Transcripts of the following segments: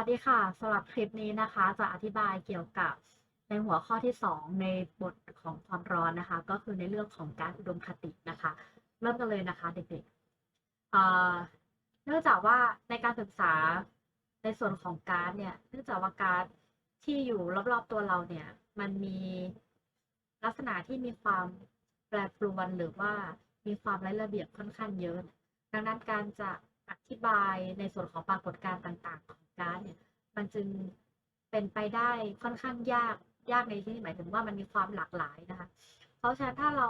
วัสดีค่ะสำหรับคลิปนี้นะคะ จะอธิบายเกี่ยวกับในหัวข้อที่ 2 ในบทของความร้อนนะคะ ก็คือในเรื่องของการอุดมคตินะคะ เริ่มกันเลยนะคะเด็กๆเเนื่องจากว่าในการศึกษาในส่วนของก๊าซเนี่ยเนื่องจากว่าก๊าซที่อยู่รอบๆตัวเราเนี่ย มันมีลักษณะที่มีความแปรปรวนหรือว่ามีความไร้ระเบียบค่อนข้างเยอะ ดังนั้นการจะอธิบายในส่วนของปรากฏการณ์ต่าง ๆ ของ ก๊าซเนี่ย มันจึงเป็นไปได้ค่อนข้างยากยากในที่นี้หมายถึงว่ามันมีความหลากหลายนะคะ เพราะฉะนั้นถ้าเรา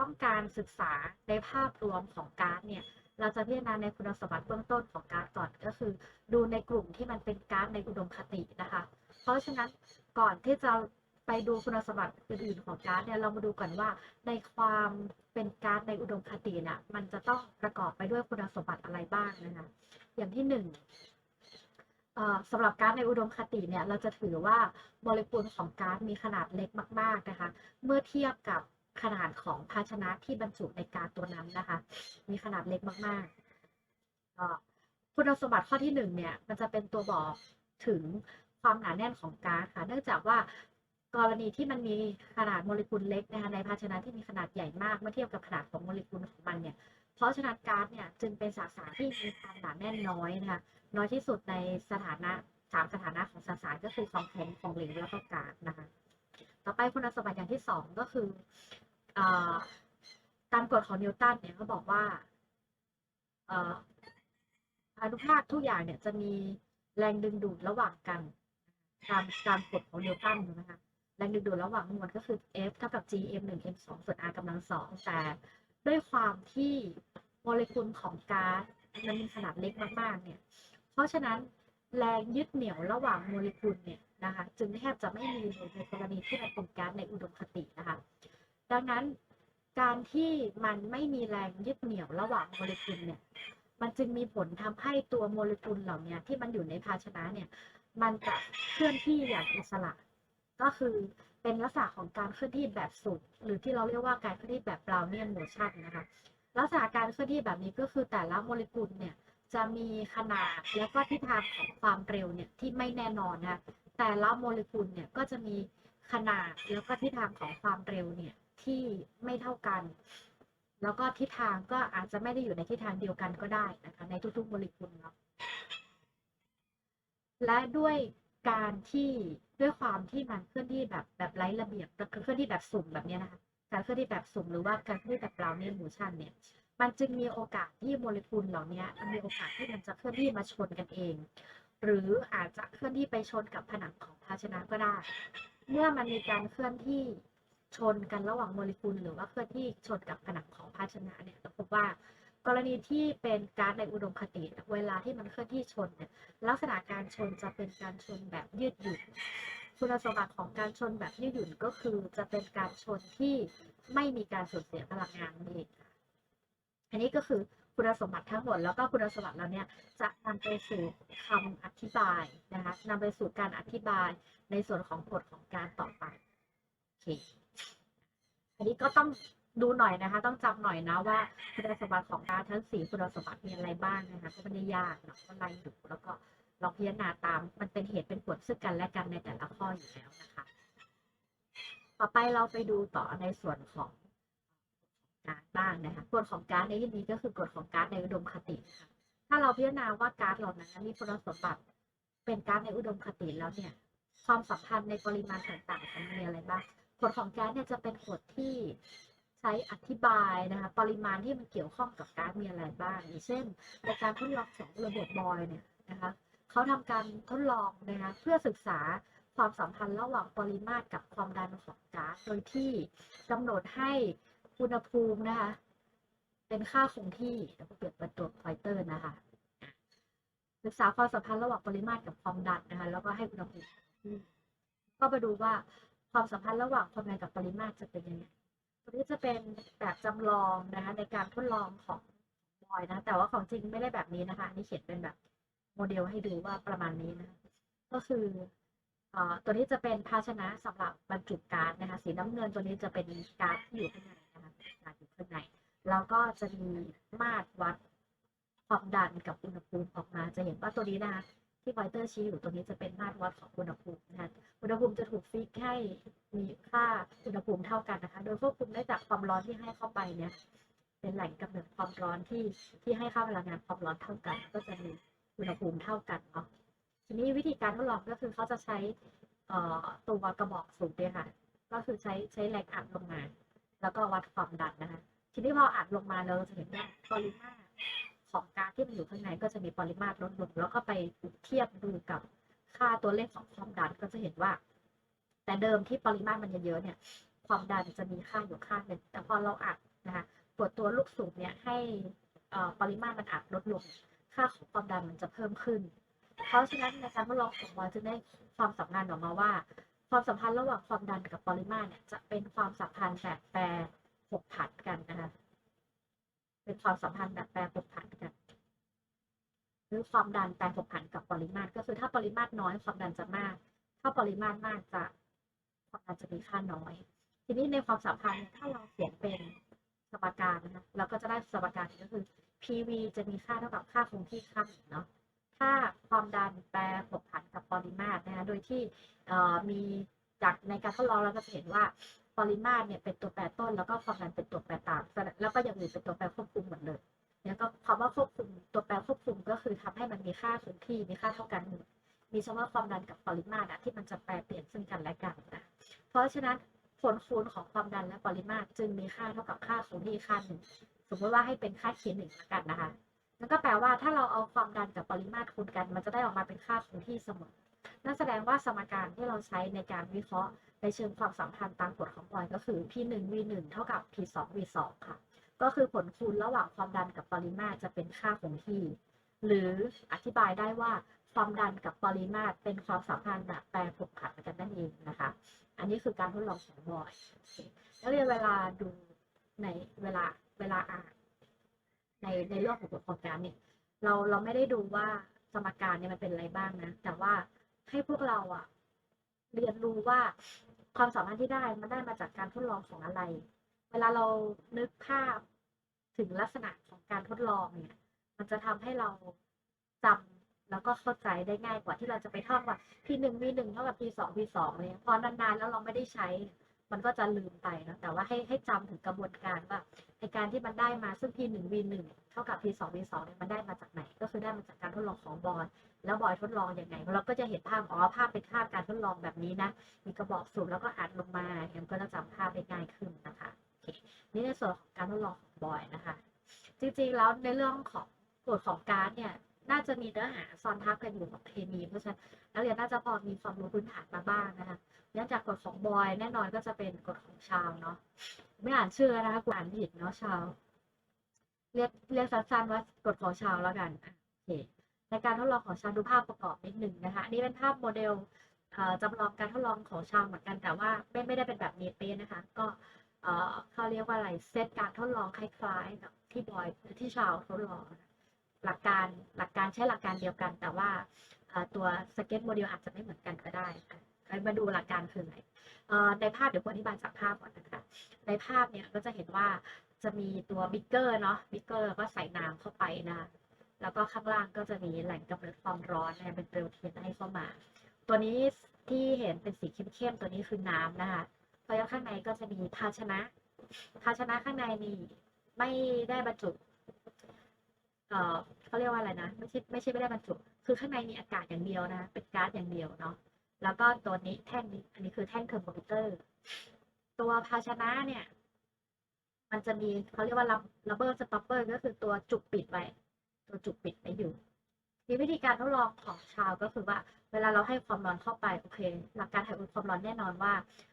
ต้องการศึกษาในภาพรวมของก๊าซเนี่ย เราจะพิจารณาในคุณสมบัติเบื้องต้นของก๊าซก่อนก็คือ ดูในกลุ่มที่มันเป็นก๊าซในอุดมคตินะคะ เพราะฉะนั้นก่อนที่จะไปดูคุณสมบัติอื่นๆของก๊าซเนี่ยเรามาดูก่อนว่าในความเป็นก๊าซในอุดมคติน่ะมันจะต้องประกอบไปด้วยคุณสมบัติอะไรบ้างนะคะอย่างที่หนึ่ง สำหรับก๊าซในอุดมคติเนี่ยเราจะถือว่าโมเลกุลของก๊าซมีขนาดเล็กมาก ๆนะคะ เมื่อเทียบกับขนาดของภาชนะที่บรรจุในก๊าซตัวนั้นนะคะ มีขนาดเล็กมากๆก็คุณสมบัติข้อที่หนึ่งเนี่ยมันจะเป็นตัวบอกถึงความหนาแน่นของก๊าซค่ะ เนื่องจากว่ากรณีที่มันมีขนาดโมเลกุลเล็กนะคะในภาชนะที่มีขนาดใหญ่มากเมื่อเทียบกับขนาดของโมเลกุลของมันเนี่ยเพราะฉะนั้นก๊าซเนี่ยจึงเป็นสสารที่มีความหนาแน่นน้อยนะคะ น้อยที่สุดในสถานะสามสถานะของสสารก็คือของแข็งของเหลวแล้วก็ก๊าซนะคะต่อไปคุณสมบัติอย่างที่สองก็คืออตามกฎของนิวตันเนี่ยเขาบอกว่าอนุภาคทุกอย่างเนี่ยจะมีแรงดึงดูดระหว่างกัน ตามตามกฎของนิวตันนะคะแรงดึงดูดระหว่างมวลก็คือ F เท่ากับ G M 1 M 2ส่วน R กำลังสองแต่ด้วยความที่โมเลกุลของก๊าซมันมีขนาดเล็กมากๆเนี่ย ราะฉะนั้นแรงยึดเหนี่ยวระหว่างโมเลกุลเนี่ยนะคะจึงแทบจะไม่มีในกรณีที่มันเป็นก๊าซในอุดมคตินะคะ ดังนั้นการที่มันไม่มีแรงยึดเหนี่ยวระหว่างโมเลกุลเนี่ยมันจึงมีผลทำให้ตัวโมเลกุลเหล่านี้ที่มันอยู่ในภาชนะเนี่ยมันจะเคลื่อนที่อย่างอิสระ ก็คือเป็นลักษณะของการเคลื่อนที่แบบสุด หรือที่เราเรียกว่าการเคลื่อนที่แบบบราวเนียนโมชันนะคะลักษณะการเคลื่อนที่แบบนี้ก็คือแต่ละโมเลกุลเนี่ย จะมีขนาดและก็ทิศทางของความเร็วเนี่ยที่ไม่แน่นอนนะคะแต่ละโมเลกุลเนี่ยก็จะมีขนาดแล้วก็ทิศทางของความเร็วเนี่ยที่ไม่เท่ากัน แล้วก็ทิศทางก็อาจจะไม่ได้อยู่ในทิศทางเดียวกันก็ได้นะคะในทุกๆโมเลกุลเนาะ และด้วยการที่ด้วยความที่มันเคลื่อนที่แบบแบบไร้ระเบียบเคลื่อนที่แบบสุ่มแบบนี้นะคะ การเคลื่อนที่แบบสุ่มหรือว่าการเคลื่อนที่แบบบราวเนียนโมชันเนี่ย มันจึงมีโอกาสที่โมเลกุลเหล่านี้มันมีโอกาสที่มันจะเคลื่อนที่มาชนกันเอง หรืออาจจะเคลื่อนที่ไปชนกับผนังของภาชนะก็ได้ เมื่อมันมีการเคลื่อนที่ชนกันระหว่างโมเลกุล หรือว่าเคลื่อนที่ชนกับผนังของภาชนะเนี่ยเราพบว่ากรณีที่เป็นกาซในอุดมคติ เวลาที่มันเคลื่อนที่ชนเนี่ยลักษณะการชนจะเป็นการชนแบบยืดหยุ่นคุณสมบัติของการชนแบบยืดหยุ่นก็คือจะเป็นการชนที่ไม่มีการสูญเสียพลังงานนั่ อันนี้ก็คือคุณสมบัติทั้งหมดแล้วก็คุณสมบัติเราเนี่ยจะนำไปสู่คำอธิบายนะคะนำไปสู่การอธิบายในส่วนของกฎของการต่อไปโอเคอันนี้ก็ต้องดูหน่อยนะคะ ต้องจำหน่อยนะว่าคุณสมบัติของการทั้งสี่คุณสมบัติมีอะไรบ้างนะคะก็ไม่ได้ยากเนาะก็ไล่ดูแล้วก็ลองพิจารณาตาม มันเป็นเหตุเป็นผลซึ่งกันและกันในแต่ละข้ออยู่แล้วนะคะ ต่อไปเราไปดูต่อในส่วนของ ก๊าซบ้างนะคะกฎของก๊าซในที่นี้ก็คือกฎของก๊าซในอุดมคตินะคะถ้าเราพิจารณาว่าก๊าซเหล่านั้นมีคุณสมบัติเป็นก๊าซในอุดมคติแล้วเนี่ย ความสัมพันธ์ในปริมาณต่างๆมันมีอะไรบ้างกฎของก๊าซเนี่ยจะเป็นกฎที่ใช้อธิบายนะคะ ปริมาณที่มันเกี่ยวข้องกับก๊าซมีอะไรบ้างอย่างเช่นในการทดลองของระบบบอยเนี่ยนะคะเขาทำการทดลองนะคะเพื่อศึกษาความสัมพันธ์ระหว่างปริมาตรกับความดันของก๊าซโดยที่กำหนดให้ อุณหภูมินะคะ เป็นค่าคงที่แล้วก็เปรียบเป็นตัวพอยเตอร์นะคะศึกษาความสัมพันธ์ระหว่างปริมาตรกับความดันนะคะ แล้วก็ให้อุณหภูมิก็ไปดูว่าความสัมพันธ์ระหว่างความดันกับปริมาตรจะเป็นยังไงตัวนี้จะเป็นแบบจำลองนะคะ ในการทดลองของบอยนะ แต่ว่าของจริงไม่ได้แบบนี้นะคะนนี้เขียนเป็นแบบโมเดลให้ดูว่าประมาณนี้นะ ก็คืออ่ตัวนี้จะเป็นภาชนะสำหรับบรรจุก๊าซนะคะ สีน้ำเงินตัวนี้จะเป็นก๊าซที่อยู่ข้างใน นาอยู่ข้างในแล้วก็จะมีมาตรวัดความดันกับอุณหภูมิออกมา จะเห็นว่าตัวนี้นะคะที่ไวเตอร์ชี้อยู่ตรงนี้จะเป็นมาตรวัดของอุณหภูมินะคะอุณหภูมิจะถูกฟิกให้มีค่าอุณหภูมิเท่ากันนะคะ โดยควบคุมได้จากความร้อนที่ให้เข้าไปเนี่ยเป็นแหล่งกำเนิดความร้อนที่ที่ให้ค่าพลังงานความร้อนเท่ากัน ก็จะมีอุณหภูมิเท่ากันเนาะทีนี้วิธีการทดลองก็คือเขาจะใช้ตัวกระบอกสูบเนี่ยค่ะ ก็คือใช้ใช้แรงอัดลงมา แล้วก็วัดความดันนะคะ ทีนี้พออัดลงมาเราจะเห็นว่าปริมาตรของก๊าซที่มันอยู่ข้างในก็จะมีปริมาตรลดลงแล้วก็ไปเทียบดูกับค่าตัวเลขของความดันก็จะเห็นว่า แต่เดิมที่ปริมาตรมันเยอะๆเนี่ย ความดันจะมีค่าอยู่ค่าหนึ่งแต่พอเราอัดนะคะกดตัวลูกสูบเนี่ยให้อ่อปริมาตรมันอัดลดลง ค่าของความดันมันจะเพิ่มขึ้น เพราะฉะนั้นในการทดลองของบอยจะได้ความสัมพันธ์ออกมาว่า ความสัมพันธ์ระหว่างความดันกับปริมาตรเนี่ยจะเป็นความสัมพันธ์แบบแปรผกผันกันนะคะ เป็นความสัมพันธ์แบบแปรผกผันกันหรือความดันแปรผกผันกับปริมาตร ก็คือถ้าปริมาตรน้อยความดันจะมาก ถ้าปริมาตรมากจะความดันจะมีค่าน้อย ทีนี้ในความสัมพันธ์ถ้าเราเขียนเป็นสมการนะคะเราก็จะได้สมการก็คือ PV จะมีค่าเท่ากับค่าคงที่ค่าหนึ่งเนาะ ถ้าความดันแปรผกผันกับปริมาตรนะคะโดยที่มีจากในการทดลองเราก็จะเห็นว่าปริมาตรเนี่ยเป็นตัวแปรต้น แล้วก็ความดันเป็นตัวแปรตามแล้วก็อย่างอื่นเป็นตัวแปรควบคุมหมดเลยแล้วก็คำว่าควบคุมตัวแปรควบคุมก็คือทำให้มันมีค่าคงที่มีค่าเท่ากันมีเฉพาะความดันกับปริมาตรอะที่มันจะแปรเปลี่ยนซึ่งกันและกันนะเพราะฉะนั้นผลคูณของความดันและปริมาตรจึงมีค่าเท่ากับค่าคงที่ค่าหนึ่งสมมติว่าให้เป็นค่าเคหนึ่งละกันนะคะ นั่นก็แปลว่าถ้าเราเอาความดันกับปริมาตรคูณกัน มันจะได้ออกมาเป็นค่าคงที่เสมอ นั่นแสดงว่าสมการที่เราใช้ในการวิเคราะห์ในเชิงความสัมพันธ์ตามกฎของบอยก็คือ p 1 v 1เท่ากับ p 2 v 2ค่ะ ก็คือผลคูณระหว่างความดันกับปริมาตรจะเป็นค่าคงที่ หรืออธิบายได้ว่าความดันกับปริมาตรเป็นความสัมพันธ์แบบแปรผกผันกันนั่นเองนะคะ อันนี้คือการทดลองของบอยโอเคแล้วเวลาดูในเวลาเวลาอ่าน ในในเรื่องของบทความการเนี่ยเราเราไม่ได้ดูว่าสมการเนี่ยมันเป็นอะไรบ้างนะ แต่ว่าให้พวกเราอะเรียนรู้ว่าความสามารถที่ได้มันได้มาจากการทดลองของอะไร เวลาเรานึกภาพถึงลักษณะของการทดลองเนี่ย มันจะทำให้เราจำแล้วก็เข้าใจได้ง่ายกว่าที่เราจะไปท่องว่า p หนึ่ง v หนึ่งเท่ากับ p สอง v สองเลยพอนานๆแล้วเราไม่ได้ใช้ มันก็จะลืมไปนะแต่ว่าให้ให้จำถึงกระบวนการว่าในการที่มันได้มาซึ่ง p 1 v 1 เท่ากับ p 2 v 2 เนี่ยมันได้มาจากไหน ก็คือได้มาจากการทดลองของบอยแล้วบอยทดลองอยังไงเราก็จะเห็นภาพอ๋อภาพเป็นภาพการทดลองแบบนี้นะ มีกระบอกสูบแล้วก็อัดลงมาเนี่ยมันก็จะจำภาพได้ง่ายขึ้นนะคะโอเคนี่ในส่วนของการทดลองของบอยนะคะ จริงๆแล้วในเรื่องของกฎของการเนี่ย น่าจะมีเนื้อหาซ้อนทับกันอยู่กับเคมีเพราะฉะนั้นนักเรียนน่าจะพอมีความรู้พื้นฐานมาบ้างนะคะเนื่องจากกฎของบอยแน่นอนก็จะเป็นกฎของชาวเนาะไม่อ่านชื่อนะคะกูอ่านผิดเนาะชาวเรียกเรียกสั้นๆว่ากฎของชาวแล้วกันโอเคในการทดลองของชาวดูภาพประกอบนิดหนึ่งนะคะอันนี้เป็นภาพโมเดลจำลองการทดลองของชาวเหมือนกันแต่ว่าไม่ไม่ได้เป็นแบบนี้เป๊ะนะคะ ก็เขาเรียกว่าอะไรเซตการทดลองคล้ายๆกับที่บอยที่ชาวทดลองนะ หลักการหลักการใช้หลักการเดียวกัน แต่ว่าตัวสเก็ตโมเดลอาจจะไม่เหมือนกันก็ได้ค่ะมาดูหลักการคืออะไรในภาพเดี๋ยวผมอธิบายจากภาพก่อนนะคะ ในภาพเนี่ยก็จะเห็นว่าจะมีตัวบิ๊กเกอร์เนาะบิ๊กเกอร์ก็ใส่น้ำเข้าไปนะ แล้วก็ข้างล่างก็จะมีแหล่งกำเนิดความร้อนนะเป็นเปลวเทียนให้เข้ามา ตัวนี้ที่เห็นเป็นสีเข้มๆตัวนี้คือน้ำนะคะแล้วข้างในก็จะมีภาชนะ ภาชนะข้างในนี่ไม่ได้บรรจุ เอ่อเขาเรียกว่าอะไรนะ ไม่ใช่ไม่ใช่ไม่ได้บรรจุ คือข้างในมีอากาศอย่างเดียวนะ เป็นก๊าซอย่างเดียวเนาะ แล้วก็ตัวนี้แท่งนี้ อันนี้คือแท่งเทอร์โมมิเตอร์ ตัวภาชนะเนี่ย มันจะมีเขาเรียกว่าลับเบอร์สต็อปเปอร์ก็คือตัวจุกปิดไว้ ตัวจุกปิดไว้อยู่มีวิธีการทดลองของชาวก็คือว่า เวลาเราให้ความร้อนเข้าไปโอเค หลักการถ่ายอุณความร้อนแน่นอนว่า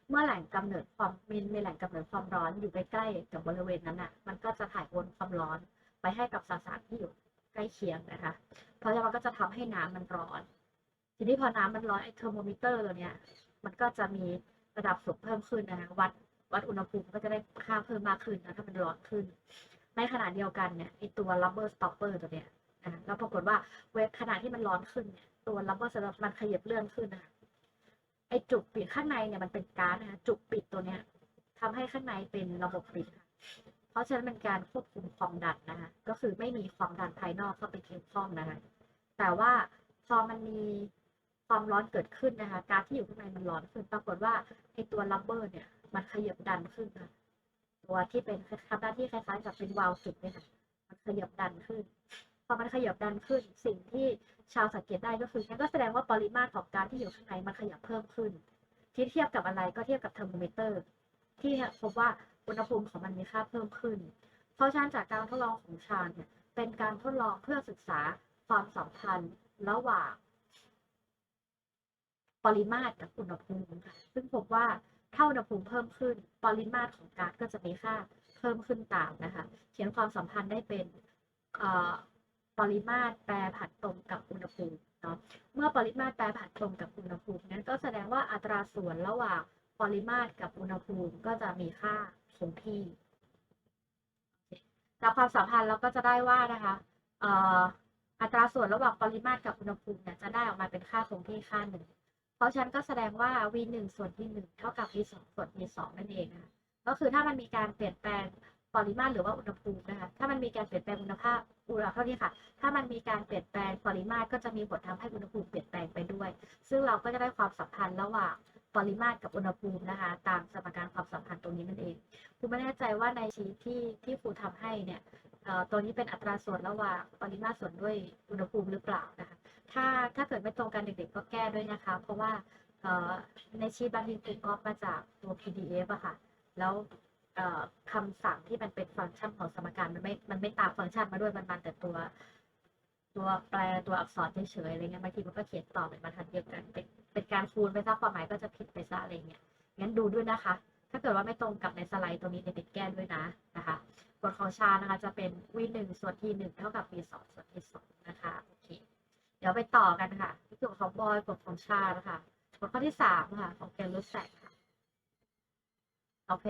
เมื่อแหล่งกำเนิดความมีมีแหล่งกำเนิดความร้อนอยู่ใกล้ๆกับบริเวณนั้นอะ มันก็จะถ่ายวนความร้อน ไปให้กับสสารที่อยู่ใกล้เคียงนะคะ เพราะฉะนั้นมันก็จะทำให้น้ำมันร้อน ทีนี้พอน้ำมันร้อนไอ้เทอร์โมมิเตอร์ตัวเนี้ย มันก็จะมีระดับสูงเพิ่มขึ้นนะคะวัดวัดอุณหภูมิก็จะได้ค่าเพิ่มมากขึ้นนะถ้ามันร้อนขึ้น ในขณะเดียวกันเนี่ยไอตัว rubber stopper ตัวเนี้ยนะแล้วปรากฏว่าเวขณะที่มันร้อนขึ้นเนี่ยตัว rubber stopper มันขยับเลื่อนขึ้นนะคะไอจุกปิดข้างในเนี่ยมันเป็นก๊าซนะคะจุกปิดตัวเนี้ยทำให้ข้างในเป็นระบบปิด ราะฉะนั้นเป็นการควบคุมความดันนะคะ ก็คือไม่มีความดันภายนอกเข้าไปเกี่ยวข้องนะคะ แต่ว่าพอมันมีความร้อนเกิดขึ้นนะคะ กาซที่อยู่ข้างในมันร้อนขึ้น ปรากฏว่าไอตัวลับเบอร์เนี่ย มันขยับดันขึ้นค่ะ ตัวที่เป็นทำหน้าที่คล้ายๆกับเป็นวาล์วจุดเนี่ยค่ะ มันขยับดันขึ้น พอมันขยับดันขึ้น สิ่งที่ชาวสังเกตได้ก็คือนั่นก็แสดงว่าปริมาตรของกาซที่อยู่ข้างในมันขยับเพิ่มขึ้นที่เทียบกับอะไรก็เทียบกับเทอร์โมมิเตอร์ ที่พบว่า อุณหภูมิของมันมีค่าเพิ่มขึ้น เพราะฉะนั้นจากการทดลองของชาญเนี่ยเป็นการทดลองเพื่อศึกษาความสัมพันธ์ระหว่าง ปริมาตรกับอุณหภูมิค่ะซึ่งพบว่าถ้าอุณหภูมิเพิ่มขึ้น ปริมาตรของก๊าซก็จะมีค่าเพิ่มขึ้นตามนะคะ เขียนความสัมพันธ์ได้เป็นปริมาตรแปรผันตรงกับอุณหภูมิเนาะเมื่อปริมาตรแปรผันตรงกับอุณหภูมินั้นก็แสดงว่าอัตราส่วนระหว่าง ปริมาตรกับอุณหภูมิก็จะมีค่าคงที่ จากความสัมพันธ์เราก็จะได้ว่านะคะเอ่ออัตราส่วนระหว่างปริมาตรกับอุณหภูมิเนี่ยจะได้ออกมาเป็นค่าคงที่ค่าหนึ่ง เพราะฉะนั้นก็แสดงว่า v หนึ่งส่วน t หนึ่งเท่ากับ v สองส่วน t สองนั่นเองนะคะก็คือถ้ามันมีการเปลี่ยนแปลงปริมาตรหรือว่าอุณหภูมินะคะถ้ามันมีการเปลี่ยนแปลงอุณหภาพอุณหภูมิค่ะ ถ้ามันมีการเปลี่ยนแปลงปริมาตรก็จะมีผลทำให้อุณหภูมิเปลี่ยนแปลงไปด้วย ซึ่งเราก็จะได้ความสัมพันธ์ระหว่าง ปริมาตรกับอุณหภูมินะคะ ตามสมการความสัมพันธ์ตรงนี้นั่นเองครูไม่แน่ใจว่าในชีทที่ที่ครูทำให้เนี่ยตัวนี้เป็นอัตราส่วนระหว่างปริมาตรส่วนด้วยอุณหภูมิหรือเปล่านะคะ ถ้าถ้าเกิดไม่ตรงกันเด็กๆก็แก้ด้วยนะคะ เพราะว่าในชีทบางทีครูก๊อปมาจากตัว PDF อะค่ะ แล้วเอ่อคำสั่งที่มันเป็นฟังก์ชันของสมการมันไม่ มันไม่ตามฟังก์ชันมาด้วย มันมาแต่ตัว ตัวแปลตัวอักษรเฉยๆอะไรเงี้ยบางทีมันก็เขียนต่อเป็นบรรทัดเดียวกันเป็น เป็นการคูณไปซะความหมายก็จะผิดไปซะอะไรเงี้ยงั้นดูด้วยนะคะ ถ้าเกิดว่าไม่ตรงกับในสไลด์ตรงนี้เด็กแก้ด้วยนะนะคะกฎของชานะคะจะเป็น v หนึ่งส่วน t หนึ่งเท่ากับ v สองส่วน t สองนะคะโอเคเดี๋ยวไปต่อกันค่ะที่กฎของบอยกฎของชานะคะกฎข้อที่สามค่ะของเกลลูแซกค่ะโอเค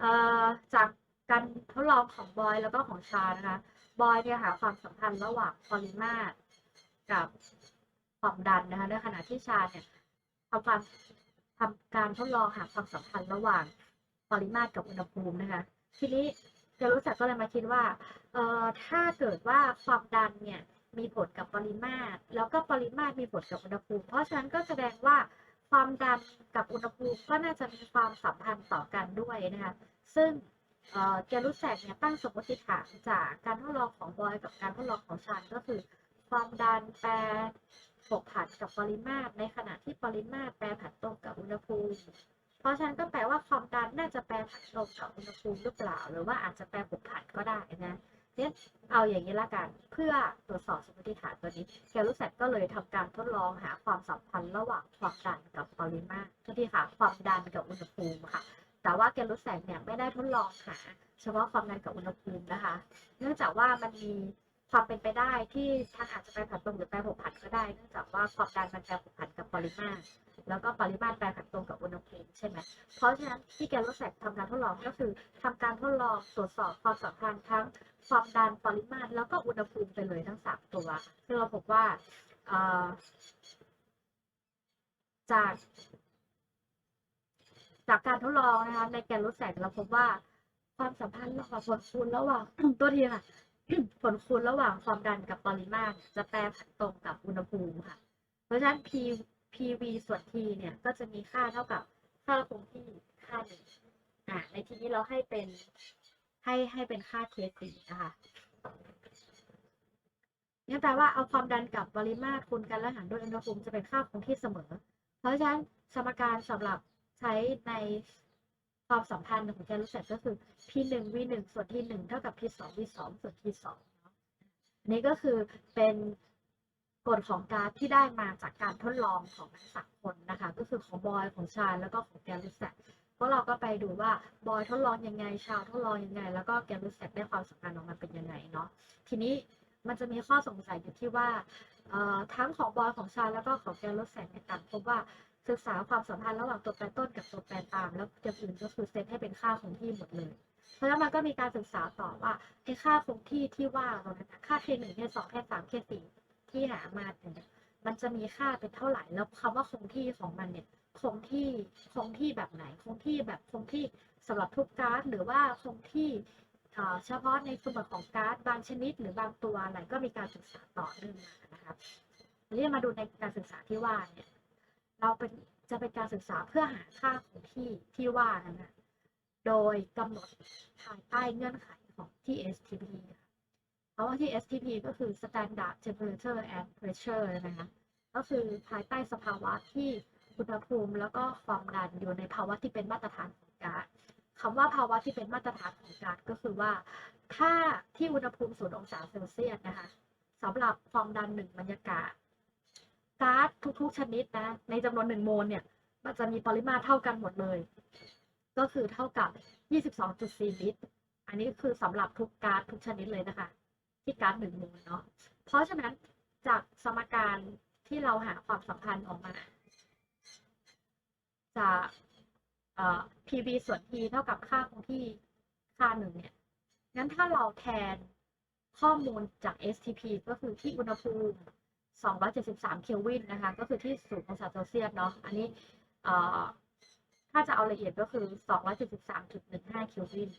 เอ่อจากการทดลองของบอยแล้วก็ของชานะคะ บอยเนี่ยหาความสัมพันธ์ระหว่างปริมาตรกับความดันนะคะในขณะที่ชาเนี่ย ทำความทำการทดลองหาความสัมพันธ์ระหว่างปริมาตรกับอุณหภูมินะคะ ทีนี้เกลรู้จักก็เลยมาคิดว่าเอ่อถ้าเกิดว่าความดันเนี่ยมีผลกับปริมาตร แล้วก็ปริมาตรมีผลกับอุณหภูมิ เพราะฉะนั้นก็แสดงว่าความดันกับอุณหภูมิก็น่าจะมีความสัมพันธ์ต่อกันด้วยนะคะ ซึ่งเจรุแซกเนี่ยตั้งสมมติฐานจากการทดลองของบอยกับการทดลองของชานก็คือ ความดันแปร ผกผันกับปริมาตร ในขณะที่ปริมาตรแปรผันตรงกับอุณหภูมิ เพราะฉะนั้นก็แปลว่าความดันน่าจะแปรผันตรงกับอุณหภูมิหรือเปล่า หรือว่าอาจจะแปรผกผันก็ได้นะเนี่ยเอาอย่างนี้ละกัน เพื่อตรวจสอบสมมติฐานตัวนี้เกลูแซกก็เลยทำการทดลองหาความสัมพันธ์ระหว่างความดันกับปริมาตรทุกทีค่ะความดันกับอุณหภูมิค่ะ แต่ว่าเกลูแซกเนี่ยไม่ได้ทดลองหาเฉพาะความดันกับอุณหภูมินะคะ เนื่องจากว่ามันมี ความเป็นไปได้ที่ทางอาจจะแปรผันตรงหรือแปรผกผันก็ได้เนื่องจากว่าความดันมันแปรผกผันกับปริมาตรแล้วก็ปริมาตรแปรผันตรงกับอุณหภูมิใช่ไหมเพราะฉะนั้นที่แกลโลแซกทำการทดลองก็คือทำการทดลองตรวจสอบความสัมพันธ์ทั้งความดันปริมาตรแล้วก็อุณหภูมิไปเลยทั้งสามตัวซึ่งเราพบว่าจากจากการทดลองนะคะในแกนลดแสงเราพบว่าความสัมพันธ์ระหว่างผลคูณระหว่างตัวทีค่ะ ผลคูณระหว่างความดันกับปริมาตรจะแปรผันตรงกับอุณหภูมิค่ะ เพราะฉะนั้น P PV ส่วน T เนี่ยก็จะมีค่าเท่ากับค่าคงที่ค่าหนึ่งอะในที่นี้เราให้เป็นให้ให้เป็นค่า K4 นะคะนั่นแปลว่าเอาความดันกับปริมาตรคูณกันแล้วหารด้วยอุณหภูมิจะเป็นค่าคงที่เสมอ เพราะฉะนั้นสมการสำหรับใช้ใน ความสัมพันธ์ของแกนรู้สึกก็คือ p หนึ่ง v หนึ่งส่วน t หนึ่งเท่ากับ p สอง v สองส่วน t สองเนาะอันนี้ก็คือเป็นกฎของการที่ได้มาจากการทดลองของทั้งสามคนนะคะ ก็คือของบอยของชาญแล้วก็ของแกนรู้สึกพวกเราก็ไปดูว่าบอยทดลองยังไง ชาทดลองยังไง แล้วก็แกนรู้สึกได้ความสัมพันธ์ออกมาเป็นยังไงเนาะทีนี้มันจะมีข้อสงสัยอยู่ที่ว่าทั้งของบอยของชาญแล้วก็ของแกนรู้สึกในยต่างพบว่า ศึกษาความสัมพันธ์ระหว่างตัวแปรต้นกับตัวแปรตาม แล้วอย่างอื่นก็คือเซตให้เป็นค่าคงที่หมดเลย เพราะฉะนั้นมันก็มีการศึกษาต่อว่าไอ้ค่าคงที่ที่ว่าตรงนั้นนะค่า k หนึ่ง k สอง k สาม k สี่ที่หามาเนี่ยมันจะมีค่าเป็นเท่าไหร่ แล้วคำว่าคงที่ของมันเนี่ยคงที่คงที่แบบไหน คงที่แบบคงที่สำหรับทุกก๊าซหรือว่าคงที่เฉพาะในส่วนของก๊าซบางชนิดหรือบางตัวอะไรก็มีการศึกษาต่อเนื่องมานะคะทีนี้มาดูในการศึกษาที่ว่าเนี่ย เราเป็นจะเป็นการศึกษาเพื่อหาค่าของที่ที่ว่านั้นนะโดยกำหนดภายใต้เงื่อนไขของที่ STP ค่ะเพราะว่าที่ STP ก็คือ Standard Temperature and Pressure นะคะก็คือภายใต้สภาวะที่อุณหภูมิแล้วก็ความดันอยู่ในภาวะที่เป็นมาตรฐานของก๊าซคำว่าภาวะที่เป็นมาตรฐานของก๊าซก็คือว่า ถ้าที่อุณหภูมิศูนย์องศาเซลเซียสนะคะสำหรับความดันหนึ่งบรรยากาศ ก๊าซทุกๆชนิดนะ ในจำนวนหนึ่งโมลเนี่ย มันจะมีปริมาตรเท่ากันหมดเลย ก็คือเท่ากับ 22.4 ลิตร อันนี้คือสำหรับทุกก๊าซทุกชนิดเลยนะคะ ที่ก๊าซหนึ่งโมลเนาะ เพราะฉะนั้นจากสมการที่เราหาความสัมพันธ์ออกมา จากเอ่อ PV ส่วน T เท่ากับค่าคงที่ค่าหนึ่งเนี่ย งั้นถ้าเราแทนข้อมูลจาก STP ก็คือที่อุณหภูมิ 273 เคลวินนะคะ ก็คือที่ศูนย์องศาเซลเซียสเนาะ อันนี้ถ้าจะเอาละเอียดก็คือ 273.15 เคลวิน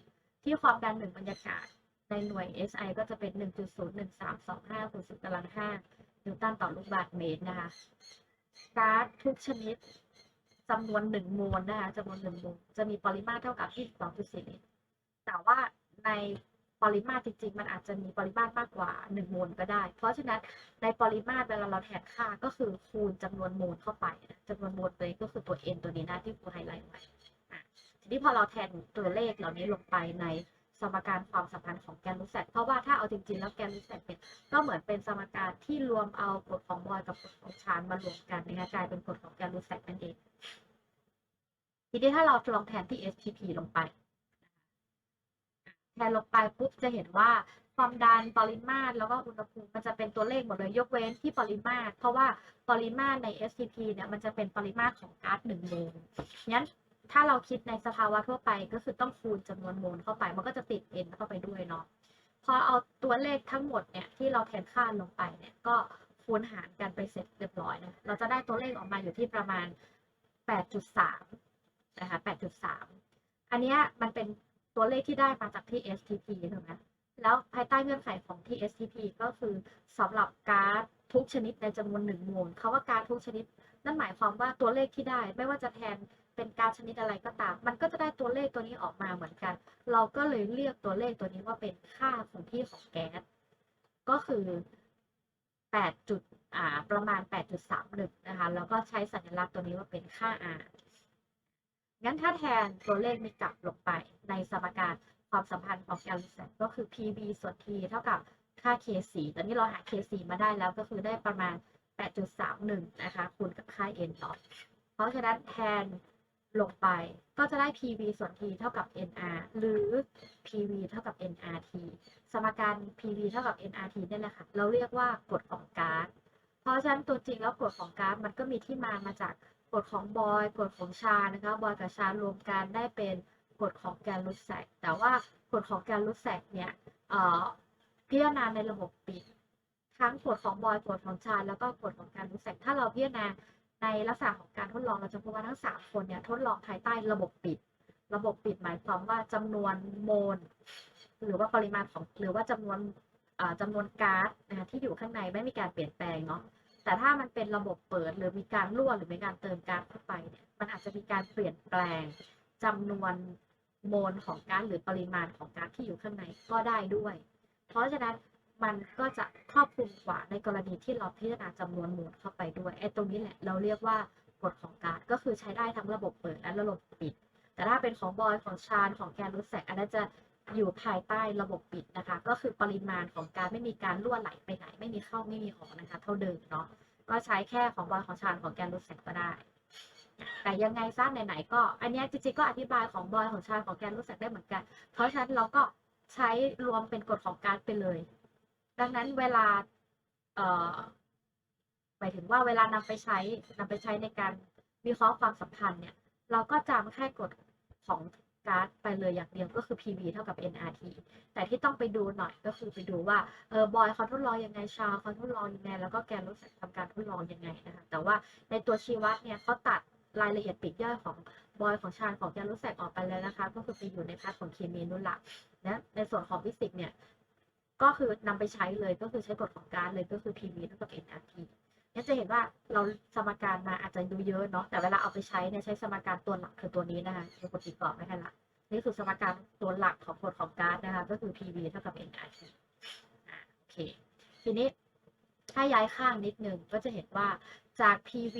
ที่ความดันหนึ่งบรรยากาศในหน่วย SI ก็จะเป็น 1.01325คูณ10กำลัง5นิวตันต่อลูกบาศก์เมตรนะคะ ก๊าซทุกชนิดจำนวนหนึ่งโมลนะคะจำนวนหนึ่งโมลจะมีปริมาตรเท่ากับ 22.4ลิตรแต่ว่าใน ปริมาตรจริงๆ มันอาจจะมีปริมาตรมากกว่าหนึ่งโมลก็ได้ เพราะฉะนั้นในปริมาตรเวลาเราแทนค่าก็คือคูณจำนวนโมลเข้าไปนะจำนวนโมลตัวนี้ก็คือตัว n ตัวนี้นะที่ครูไฮไลท์ไว้ทีนี้พอเราแทนตัวเลขเหล่านี้ลงไปในสมการความสัมพันธ์ของแกนรูทแซกเพราะว่าถ้าเอาจริงๆ แล้วแกนรูทแซกเนี่ยก็เหมือนเป็นสมการที่รวมเอากฎของบอยกับกฎของชานมารวมกันนะคะกลายเป็นกฎของแกนรูทแซกนั่นเอง ทีนี้ถ้าเราลองแทนที่ STP ลงไป แทนลงไปปุ๊บจะเห็นว่าความดันปริมาตรแล้วก็อุณหภูมิมันจะเป็นตัวเลขหมดเลยยกเว้นที่ปริมาตร เพราะว่าปริมาตรใน STP เนี่ยมันจะเป็นปริมาตรของก๊าซหนึ่งโมลงั้นถ้าเราคิดในสภาวะทั่วไปก็คือต้องคูณจำนวนโมลเข้าไป มันก็จะติด n เข้าไปด้วยเนาะพอเอาตัวเลขทั้งหมดเนี่ยที่เราแทนค่าลงไปเนี่ยก็คูณหารกันไปเสร็จเรียบร้อยนะเราจะได้ตัวเลขออกมาอยู่ที่ประมาณ 8.3 นะคะ 8.3 อันนี้มันเป็น ตัวเลขที่ได้มาจากที่ STP ถูกไหมแล้วภายใต้เงื่อนไขของที่ STP ก็คือสำหรับก๊าซทุกชนิดในจำนวนหนึ่งโมลคาว่าก๊าซทุกชนิด นั่นหมายความว่าตัวเลขที่ได้ ไม่ว่าจะแทนเป็นก๊าซชนิดอะไรก็ตาม มันก็จะได้ตัวเลขตัวนี้ออกมาเหมือนกัน เราก็เลยเรียกตัวเลขตัวนี้ว่าเป็นค่าคงที่ของแก๊สก็คือ8จุดอ่าประมาณ 8.31 นะคะ แล้วก็ใช้สัญลักษณ์ตัวนี้ว่าเป็นค่า R งั้นถ้าแทนตัวเลขนี้กลับลงไป สมการความสัมพันธ์ของแกลลูแซกก็คือ PV ส่วน T เท่ากับค่า K4 ตอนนี้เราหา K4 มาได้แล้วก็คือได้ประมาณ 8.31 นะคะ คูณกับค่า N ต่อเพราะฉะนั้นแทนลงไปก็จะได้ PV ส่วน T เท่ากับ NR หรือ PV เท่ากับ NRT สมการ PV เท่ากับ NRT นี่แหละค่ะ เราเรียกว่ากฎของก๊าซ เพราะฉะนั้นตัวจริงแล้วกฎของก๊าซมันก็มีที่มามาจากกฎของบอยกฎของชานะคะ บอยกับชารวมกันได้เป็น กฎของแกนลูแซกแต่ว่ากฎของแกนลูแซกเนี่ยเพิจารณาในระบบปิดทั้งกฎของบอยกฎของชาแล้วก็กฎของแกนลูแซกถ้าเราพิจารณาในลักษณะของการทดลองเราจะพบว่าทั้งสามคนเนี่ยทดลองภายใต้ระบบปิด ระบบปิดหมายความว่าจำนวนโมลหรือว่าปริมาณของหรือว่าจำนวนอ่าจำนวนก๊าซนะคะที่อยู่ข้างในไม่มีการเปลี่ยนแปลงเนาะแต่ถ้ามันเป็นระบบเปิดหรือมีการรั่วหรือมีการเติมก๊าซเข้าไปเนี่ยมันอาจจะมีการเปลี่ยนแปลงจำนวน โมลของก๊าซหรือปริมาณของก๊าซที่อยู่ข้างในก็ได้ด้วย เพราะฉะนั้นมันก็จะครอบคลุมกว่าในกรณีที่เราพิจารณาจำนวนโมลเข้าไปด้วยไอ้ตรงนี้แหละเราเรียกว่ากฎของก๊าซก็คือใช้ได้ทั้งระบบเปิดและระบบปิด แต่ถ้าเป็นของบอยของชาญของแกนรูแซกอันนั้นจะอยู่ภายใต้ระบบปิดนะคะ ก็คือปริมาณของการไม่มีการรั่วไหลไปไหน ไม่มีเข้าไม่มีออกนะคะ เท่าเดิมเนาะก็ใช้แค่ของบอยของชาญของแกนรูแซกก็ได้ แต่ยังไงซะไหนๆก็ อันนี้จริงๆก็อธิบายของบอยของชาญของแกนรูแซกได้เหมือนกัน เพราะฉะนั้นเราก็ใช้รวมเป็นกฎของการไปเลย ดังนั้นเวลาเอ่อหมายถึงว่าเวลานำไปใช้นำไปใช้ในการวิเคราะห์ความสัมพันธ์เนี่ย เราก็จำแค่กฎของกาซไปเลยอย่างเดียวก็คือ PV เท่ากับ nRT แต่ที่ต้องไปดูหน่อยก็คือไปดูว่าเออบอยเขาทดลองยังไงชาเขาทดลองยังไงแล้วก็แกนรู้สึกทำการทดลองยังไงนะคะแต่ว่าในตัวชีวัดเนี่ยเขาตัด รายละเอียดปีกย่อยของบอยของชาญของแกนรู้สึกออกไปแล้วนะคะ ก็คือไปอยู่ในพาร์ทของเคมีนู่นละนะในส่วนของฟิสิกส์เนี่ยก็คือนำไปใช้เลยก็คือใช้กฎของกาซเลยก็คือ PV เท่ากับ nRT งั้นจะเห็นว่าเราสมการมาอาจจะดูเยอะเนาะแต่เวลาเอาไปใช้เนี่ยใช้สมการตัวหลักคือตัวนี้นะคะในกฎติดกรอบไม่ใช่ละนี่คือสมการตัวหลักของกฎของการนะคะก็คือ PV เท่ากับ nRT อ่าโอเคทีนี้ถ้าย้ายข้างนิดนึงก็จะเห็นว่าจาก PV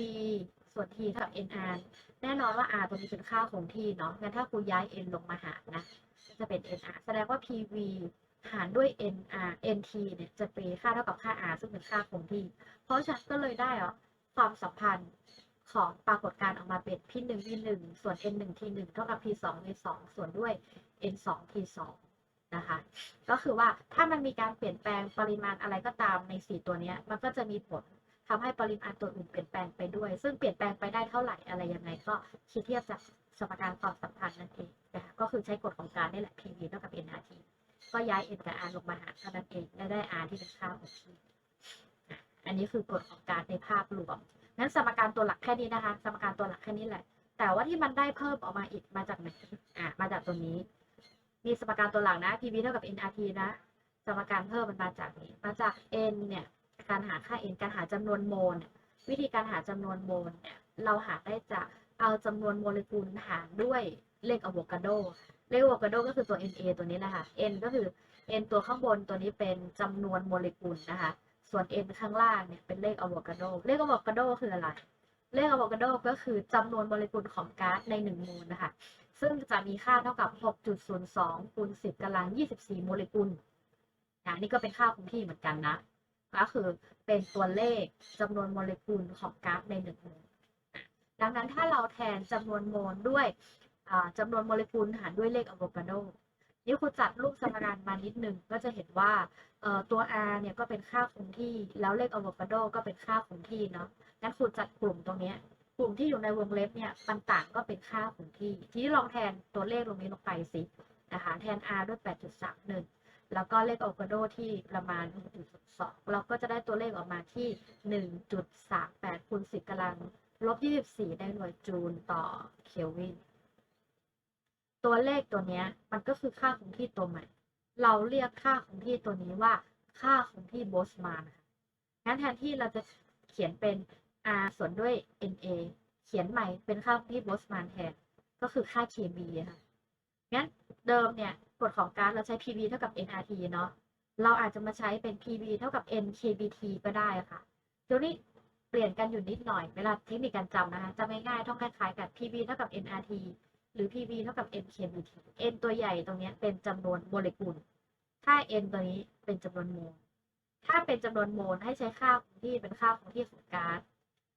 ส่วน T เท่ากับ nR แน่นอนว่า R ตัวนี้เป็นค่าคงที่เนาะ งั้นถ้ากูย้าย n ลงมาหารนะก็จะเป็น nR แสดงว่า PV หารด้วย nR nt เนี่ยจะเป็นค่าเท่ากับค่า r ซึ่งเป็นค่าคงที่ เพราะฉะนั้นก็เลยได้เหรอความสัมพันธ์ของปรากฏการณ์ออกมาเป็น p 1 v 1ส่วน n 1 t 1เท่ากับ p 2 v 2ส่วนด้วย n 2 t 2นะคะ ก็คือว่าถ้ามันมีการเปลี่ยนแปลงปริมาณอะไรก็ตามใน 4 ตัวนี้มันก็จะมีผล ทำให้ปริมาณตัวอื่นเปลี่ยนแปลงไปด้วย ซึ่งเปลี่ยนแปลงไปได้เท่าไหร่อะไรยังไงก็คิดเทียบจากสมการความสัมพันธ์นั่นเองนะคะก็คือใช้กฎของการนี่แหละ PV เท่ากับ nRT ก็ย้าย n กับ r ลงมาหารเท่านั้นเองและได้ r ที่เป็นค่าของที่อันนี้คือกฎของการในภาพรวมงั้นสมการตัวหลักแค่นี้นะคะ สมการตัวหลักแค่นี้แหละ แต่ว่าที่มันได้เพิ่มออกมาอีกมาจากไหนอะมาจากตรงนี้ มีสมการตัวหลักนะ PV เท่ากับ nRT นะ สมการเพิ่มมันมาจากนี้มาจาก n เนี่ย การหาค่า n การหาจำนวนโมล วิธีการหาจำนวนโมลเนี่ยเราหาได้จากเอาจำนวนโมเลกุลหารด้วยเลขอะโวคาโด เลขอะโวคาโดก็คือตัว Na ตัวนี้นะคะ n ก็คือ n ตัวข้างบนตัวนี้เป็นจำนวนโมเลกุลนะคะ ส่วน n ข้างล่างเนี่ยเป็นเลขอะโวคาโด เลขอะโวคาโดคืออะไร เลขอะโวคาโดก็คือจำนวนโมเลกุลของก๊าซใน1โมลนะคะ ซึ่งจะมีค่าเท่ากับ 6.02คูณ10กำลัง24โมเลกุลนะนี่ก็เป็นค่าคงที่เหมือนกันนะ ก็คือเป็นตัวเลขจำนวนโมเลกุลของก๊าซใน1โมลดังนั้นถ้าเราแทนจำนวนโมลด้วยอ่าจำนวนโมเลกุลหารด้วยเลขอะโวคาโดนี่คุณจัดรูปสมการมานิดหนึ่งก็จะเห็นว่าตัว r เนี่ยก็เป็นค่าคงที่ แล้วเลขอะโวคาโดก็เป็นค่าคงที่เนาะงั้นคุณจัดกลุ่มตรงนี้กลุ่มที่อยู่ในวงเล็บเนี่ยมันต่างก็เป็นค่าคงที่ ทีนี้ลองแทนตัวเลขตรงนี้ลงไปสินะคะแทน r ด้วย 8.31 แล้วก็เลขอะโวคาโดที่ประมาณ 1.2 เราก็จะได้ตัวเลขออกมาที่ 1.38คูณ10กำลังลบ 24 ได้หน่วยจูลต่อเคลวิน ตัวเลขตัวนี้มันก็คือค่าคงที่ตัวใหม่ เราเรียกค่าคงที่ตัวนี้ว่าค่าคงที่โบสมานะคะงั้นแทนที่เราจะเขียนเป็น r ส่วนด้วย na เขียนใหม่เป็นค่าคงที่โบสมานแทน ก็คือค่า kb อะค่ะ งั้นเดิมเนี่ย กฎของการเราใช้ pv เท่ากับ nrt เนาะ เราอาจจะมาใช้เป็น pv เท่ากับ nkbt ก็ได้อะค่ะตัวนี้เปลี่ยนกันอยู่นิดหน่อย เวลาเทคนิคการจำนะคะจำง่ายๆต้องคล้ายๆกัน pv เท่ากับ nrt หรือ PV เท่ากับ NKBT N ตัวใหญ่ตรงเนี้ยเป็นจำนวนโมเลกุลถ้า N ตัวนี้เป็นจำนวนโมล ถ้าเป็นจำนวนโมลให้ใช้ค่าคงที่เป็นค่าคงที่ของก๊าซ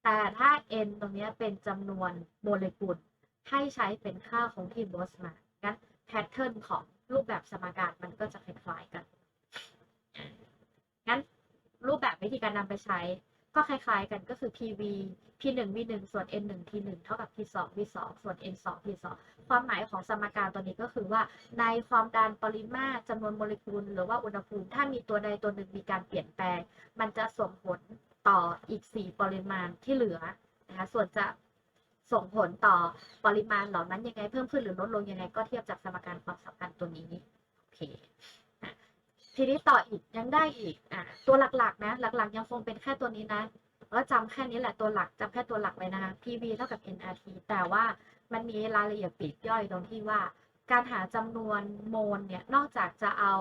แต่ถ้า N ตรงเนี้ยเป็นจำนวนโมเลกุล ให้ใช้เป็นค่าคงที่โบสมานงั้นแพทเทิร์นของ รูปแบบสมการมันก็จะคล้ายๆกัน งั้นรูปแบบวิธีการนำไปใช้ก็คล้ายๆกันก็คือ PV P1 V1 ส่วน N1 T1 เท่ากับ P2 V2 ส่วน N2 P2 ความหมายของสมการตัวนี้ก็คือว่า ในความดันปริมาตรจำนวนโมเลกุล หรือว่าอุณหภูมิ ถ้ามีตัวใดตัวหนึ่งมีการเปลี่ยนแปลง มันจะส่งผลต่ออีก 4 ปริมาณที่เหลือนะคะส่วนจะ ส่งผลต่อปริมาณเหล่านั้นยังไงเพิ่มขึ้นหรือลดลงยังไงก็เทียบจากสมการความสัมพันธ์ตัวนี้โอเคทีนี้ต่ออีกยังได้อีกอะตัวหลักๆนะหลักๆ ยังคงเป็นแค่ตัวนี้นะแล้วจำแค่นี้แหละตัวหลักจำแค่ตัวหลักเลยนะคะ PV เท่ากับ nRT แต่ว่ามันมีรายละเอียดปีกย่อยตรงที่ว่า การหาจำนวนโมลเนี่ยนอกจากจะเอา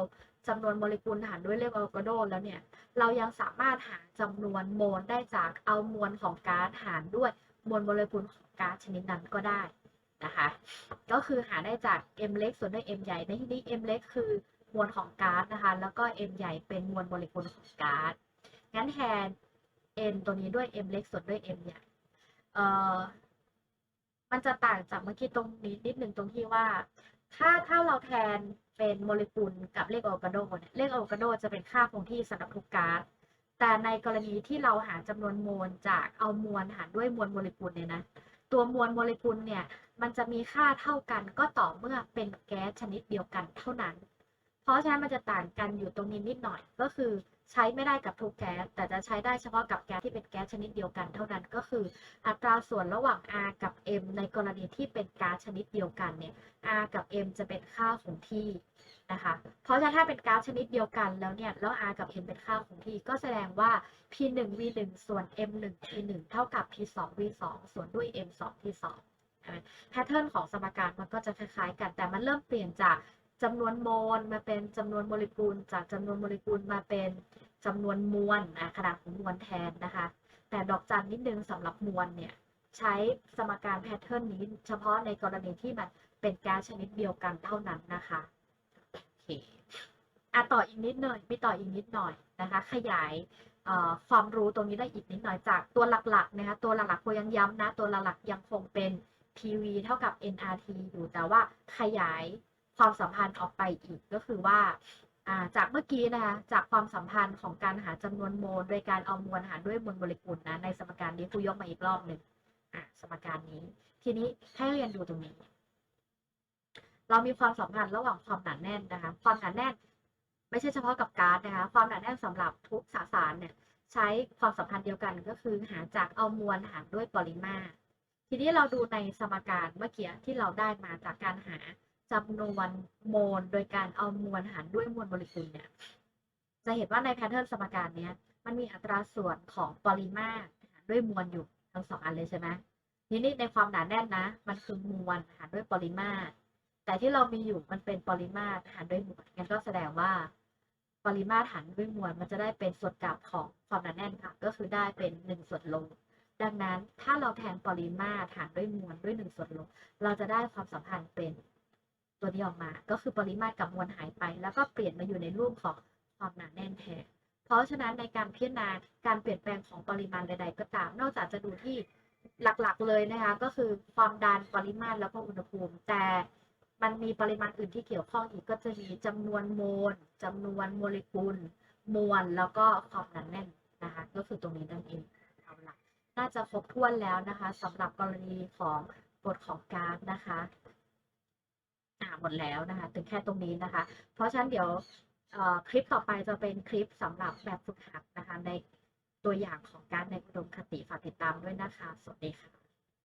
จำนวนโมเลกุลหารด้วยเลขอะโวคาโดแล้วเนี่ย เรายังสามารถหาจำนวนโมลได้จากเอามวลของก๊าซหารด้วย มวลโมเลกุลของก๊าซชนิดนั้นก็ได้นะคะ ก็คือหาได้จาก m เล็กส่วนด้วย m ใหญ่ ในที่นี้ m เล็กคือมวลของก๊าซนะคะ แล้วก็ m ใหญ่เป็นมวลโมเลกุลของก๊าซ งั้นแทน n ตัวนี้ด้วย m เล็กส่วนด้วย m ใหญ่ เอ่อ มันจะต่างจากเมื่อกี้ตรงนี้นิดหนึ่งตรงที่ว่า ถ้าถ้าเราแทนเป็นโมเลกุลกับเลขอะโวคาโดเนี่ย เลขอะโวคาโดจะเป็นค่าคงที่สำหรับทุกก๊าซ แต่ในกรณีที่เราหาจำนวนโมลจากเอามวลหารด้วยมวลโมเลกุลเนี่ยนะ ตัวมวลโมเลกุลเนี่ยมันจะมีค่าเท่ากันก็ต่อเมื่อเป็นแก๊สชนิดเดียวกันเท่านั้น เพราะฉะนั้นมันจะต่างกันอยู่ตรงนี้นิดหน่อยก็คือใช้ไม่ได้กับทุกแก๊สแต่จะใช้ได้เฉพาะกับแก๊สที่เป็นแก๊สชนิดเดียวกัน เท่านั้นก็คืออัตราส่วนระหว่าง R กับ M ในกรณีที่เป็นก๊าซชนิดเดียวกันเนี่ย R กับ M จะเป็นค่าคงที่นะคะ เพราะฉะนั้นถ้าเป็นก๊าซชนิดเดียวกันแล้วเนี่ยแล้ว R กับ M เป็นค่าคงที่ก็แสดงว่า P1 V1 ส่วน M1 P1 เท่ากับ P2 V2 ส่วนด้วย M2 P2 แพทเทิร์นของสมการมันก็จะคล้ายๆกันแต่มันเริ่มเปลี่ยนจาก จำนวนโมลมาเป็นจำนวนโมเลกุล จากจำนวนโมเลกุลมาเป็นจำนวนมวลอะขนาดของมวลแทนนะคะ แต่ดอกจันนิดนึงสำหรับมวลเนี่ยใช้สมการแพทเทิร์นนี้เฉพาะในกรณีที่มันเป็นแก๊สชนิดเดียวกันเท่านั้นนะคะโอเคอะต่ออีกนิดหน่อยมีต่ออีกนิดหน่อยนะคะ ขยายเอ่อความรู้ตรงนี้ได้อีกนิดหน่อยจากตัวหลักๆนะคะตัวหลักๆคยังย้ำนะ ตัวหลักๆยังคงเป็น PV เท่ากับ nRT อยู่แต่ว่าขยาย ความสัมพันธ์ออกไปอีกก็คือว่าจากเมื่อกี้นะคะจากความสัมพันธ์ของการหาจำนวนโมล โดยการเอามวลหารด้วยมวลโมเลกุลนะในสมการนี้ครูยกมาอีกรอบหนึ่งสมการนี้ ทีนี้ให้เรียนดูตรงนี้ เรามีความสัมพันธ์ระหว่างความหนาแน่นนะคะ ความหนาแน่น ไม่ใช่เฉพาะกับก๊าซนะคะ ความหนาแน่นสำหรับทุกสสารเนี่ยใช้ความสัมพันธ์เดียวกันก็คือหาจากเอามวลหารด้วยปริมาตร ทีนี้เราดูในสมการเมื่อกี้ที่เราได้มาจากการหา จำนวนโมลโดยการเอามวลหารด้วยมวลโมเลกุลเนี่ย จะเห็นว่าในแพทเทิร์นสมการเนี้ยมันมีอัตราส่วนของปริมาตรหารด้วยมวลอยู่ทั้งสองอันเลยใช่ไหมทีนี้ในความหนาแน่นนะ มันคือมวลหารด้วยปริมาตร แต่ที่เรามีอยู่มันเป็นปริมาตรหารด้วยมวลงั้นก็แสดงว่า ปริมาตรหารด้วยมวลมันจะได้เป็นส่วนกลับของความหนาแน่นค่ะ ก็คือได้เป็นหนึ่งส่วนโลดังนั้นถ้าเราแทนปริมาตรหารด้วยมวลด้วยหนึ่งส่วนโลเราจะได้ความสัมพันธ์เป็น ตัวนี้ออกมา ก็คือปริมาตรกับมวลหายไป แล้วก็เปลี่ยนมาอยู่ในรูปของความหนาแน่นแทน เพราะฉะนั้นในการพิจารณาการเปลี่ยนแปลงของปริมาณใด ๆ ก็ตาม นอกจากจะดูที่หลักๆเลยนะคะ ก็คือความดันปริมาตรแล้วก็อุณหภูมิ แต่มันมีปริมาณอื่นที่เกี่ยวข้องอีกก็จะมีจำนวนโมลจำนวนโมเลกุล มวลแล้วก็ความหนาแน่นนะคะ ก็คือตรงนี้นั่นเองเอาละน่าจะครบถ้วนแล้วนะคะสำหรับกรณีของบทของก๊าซนะคะ อ่าหมดแล้วนะคะ ถึงแค่ตรงนี้นะคะ เพราะฉะนั้นเดี๋ยวคลิปต่อไปจะเป็นคลิปสำหรับแบบฝึกหัดนะคะ ในตัวอย่างของการในอุดมคติฝากติดตามด้วยนะคะ สวัสดีค่ะ